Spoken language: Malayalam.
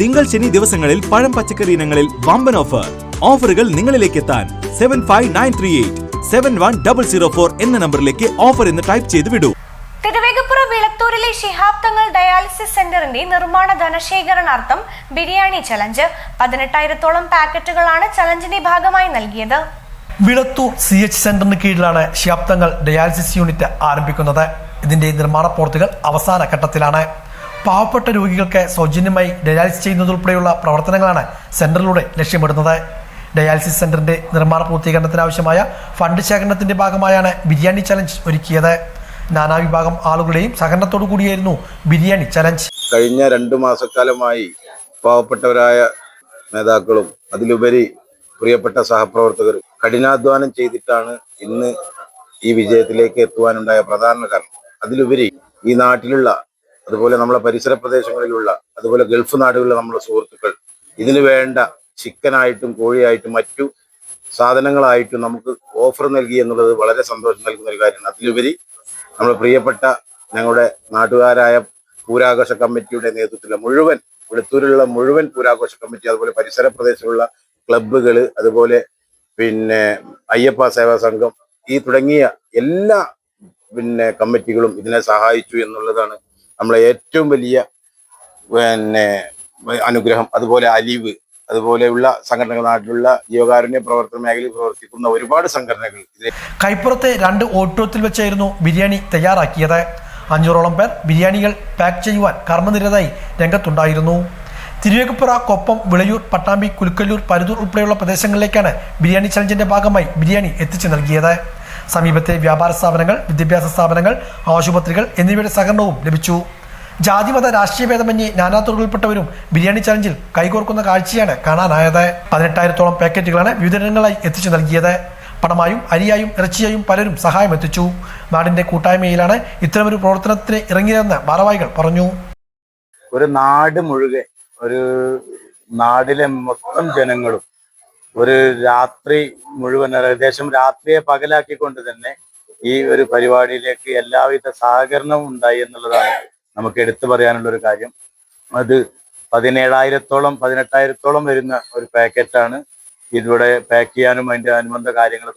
തിങ്കൾ ശനി ദിവസങ്ങളിൽ പഴം പച്ചക്കറി ഇനങ്ങളിൽ വമ്പൻ ഓഫർ ഓഫറുകൾ നിങ്ങളിലേക്ക് എത്താൻ seven five nine three eight seven one double zero four എന്ന നമ്പറിലേക്ക് ഓഫർ എന്ന് ടൈപ്പ് ചെയ്ത് വിടൂ. തിരുവേഗപ്പുറ വിളത്തൂരിലെ ശിഹാബ് തങ്ങൾ ഡയാലിസിസ് സെന്ററിന്റെ നിർമ്മാണ ധനശേഖരണാർത്ഥം ബിരിയാണി ചലഞ്ച്. പതിനെട്ടായിരത്തോളം പാക്കറ്റുകളാണ് ചലഞ്ചിന്റെ ഭാഗമായി നൽകിയത്. വിളത്തൂർ സി എച്ച് സെന്ററിന് കീഴിലാണ് തങ്ങൾ ഡയാലിസിസ് യൂണിറ്റ് ആരംഭിക്കുന്നത്. ഇതിന്റെ നിർമ്മാണ പ്രവൃത്തികൾ അവസാന ഘട്ടത്തിലാണ്. പാവപ്പെട്ട രോഗികൾക്ക് സൗജന്യമായി ഡയാലിസിസ് ചെയ്യുന്നതുൾപ്പെടെയുള്ള പ്രവർത്തനങ്ങളാണ് സെന്ററിലൂടെ ലക്ഷ്യമിടുന്നത്. ഡയാലിസിസ് സെന്ററിന്റെ നിർമ്മാണ പൂർത്തീകരണത്തിനാവശ്യമായ ഫണ്ട് ശേഖരണത്തിന്റെ ഭാഗമായാണ് ബിരിയാണി ചലഞ്ച് ഒരുക്കിയത്. നാനാവിഭാഗം ആളുകളുടെയും സഹകരണത്തോടു കൂടിയായിരുന്നു ബിരിയാണി ചലഞ്ച്. കഴിഞ്ഞ രണ്ടു മാസക്കാലമായി പാവപ്പെട്ടവരായ നേതാക്കളും അതിലുപരി പ്രിയപ്പെട്ട സഹപ്രവർത്തകരും കഠിനാധ്വാനം ചെയ്തിട്ടാണ് ഇന്ന് ഈ വിജയത്തിലേക്ക് എത്തുവാനുണ്ടായ പ്രധാന കാരണം. അതിലുപരി ഈ നാട്ടിലുള്ള അതുപോലെ നമ്മളെ പരിസര പ്രദേശങ്ങളിലുള്ള അതുപോലെ ഗൾഫ് നാടുകളിലെ നമ്മുടെ സുഹൃത്തുക്കൾ ഇതിന് വേണ്ട ചിക്കനായിട്ടും കോഴിയായിട്ടും മറ്റു സാധനങ്ങളായിട്ടും നമുക്ക് ഓഫർ നൽകി എന്നുള്ളത് വളരെ സന്തോഷം നൽകുന്ന ഒരു കാര്യമാണ്. അതിലുപരി നമ്മുടെ പ്രിയപ്പെട്ട ഞങ്ങളുടെ നാട്ടുകാരായ പൂരാഘോഷ കമ്മിറ്റിയുടെ നേതൃത്വത്തിലുള്ള മുഴുവൻ വെളുത്തൂരിലുള്ള മുഴുവൻ പൂരാഘോഷ കമ്മിറ്റി അതുപോലെ പരിസര പ്രദേശത്തുള്ള ക്ലബ്ബുകൾ അതുപോലെ പിന്നെ അയ്യപ്പ സേവാ സംഘം ഈ തുടങ്ങിയ എല്ലാ പിന്നെ കമ്മിറ്റികളും ഇതിനെ സഹായിച്ചു എന്നുള്ളതാണ് നമ്മളെ ഏറ്റവും വലിയ പിന്നെ അനുഗ്രഹം അതുപോലെ അലിവ് അതുപോലെയുള്ള സംഘടനകൾ നാട്ടിലുള്ള ജീവകാരുണ്യ പ്രവർത്തന മേഖലയിൽ പ്രവർത്തിക്കുന്ന ഒരുപാട് സംഘടനകൾ കൈപ്പുറത്തെ രണ്ട് ഓട്ടോത്തിൽ വെച്ചായിരുന്നു ബിരിയാണി തയ്യാറാക്കിയത്. അഞ്ഞൂറോളം പേർ ബിരിയാണികൾ പാക്ക് ചെയ്യുവാൻ കർമ്മനിരതായി രംഗത്തുണ്ടായിരുന്നു. തിരുവേഗപ്പുറ കൊപ്പം വിളയൂർ പട്ടാമ്പി കുലുക്കല്ലൂർ പരുതൂർ ഉൾപ്പെടെയുള്ള പ്രദേശങ്ങളിലേക്കാണ് ബിരിയാണി ചലഞ്ചിന്റെ ഭാഗമായി ബിരിയാണി എത്തിച്ചു നൽകിയത്. സമീപത്തെ വ്യാപാര സ്ഥാപനങ്ങൾ വിദ്യാഭ്യാസ സ്ഥാപനങ്ങൾ ആശുപത്രികൾ എന്നിവയുടെ സഹകരണവും ലഭിച്ചു. ജാതിമത രാഷ്ട്രീയ ഭേദമന്യേ നാനാത്തുറകളിൽപ്പെട്ടവരും ബിരിയാണി ചലഞ്ചിൽ കൈകോർക്കുന്ന കാഴ്ചയാണ് കാണാനായത്. പതിനെട്ടായിരത്തോളം പാക്കറ്റുകളാണ് വിവിധങ്ങളായി എത്തിച്ചു നൽകിയത്. പണമായും അരിയായും ഇറച്ചിയായും പലരും സഹായം എത്തിച്ചു. നാടിന്റെ കൂട്ടായ്മയിലാണ് ഇത്തരമൊരു പ്രവർത്തനത്തിന് ഇറങ്ങിയതെന്ന് ഭാരവാഹികൾ പറഞ്ഞു. ഒരു നാട് മുഴുകെ ഒരു നാടിലെ മൊത്തം ജനങ്ങളും ഒരു രാത്രി മുഴുവൻ ഏകദേശം രാത്രിയെ പകലാക്കിക്കൊണ്ട് തന്നെ ഈ ഒരു പരിപാടിയിലേക്ക് എല്ലാവിധ സഹകരണവും ഉണ്ടായി എന്നുള്ളതാണ് നമുക്ക് എടുത്തു പറയാനുള്ള ഒരു കാര്യം. അത് പതിനേഴായിരത്തോളം പതിനെട്ടായിരത്തോളം വരുന്ന ഒരു പാക്കറ്റാണ്. ഇതിവിടെ പാക്ക് ചെയ്യാനും അതിന്റെ അനുബന്ധ കാര്യങ്ങളൊക്കെ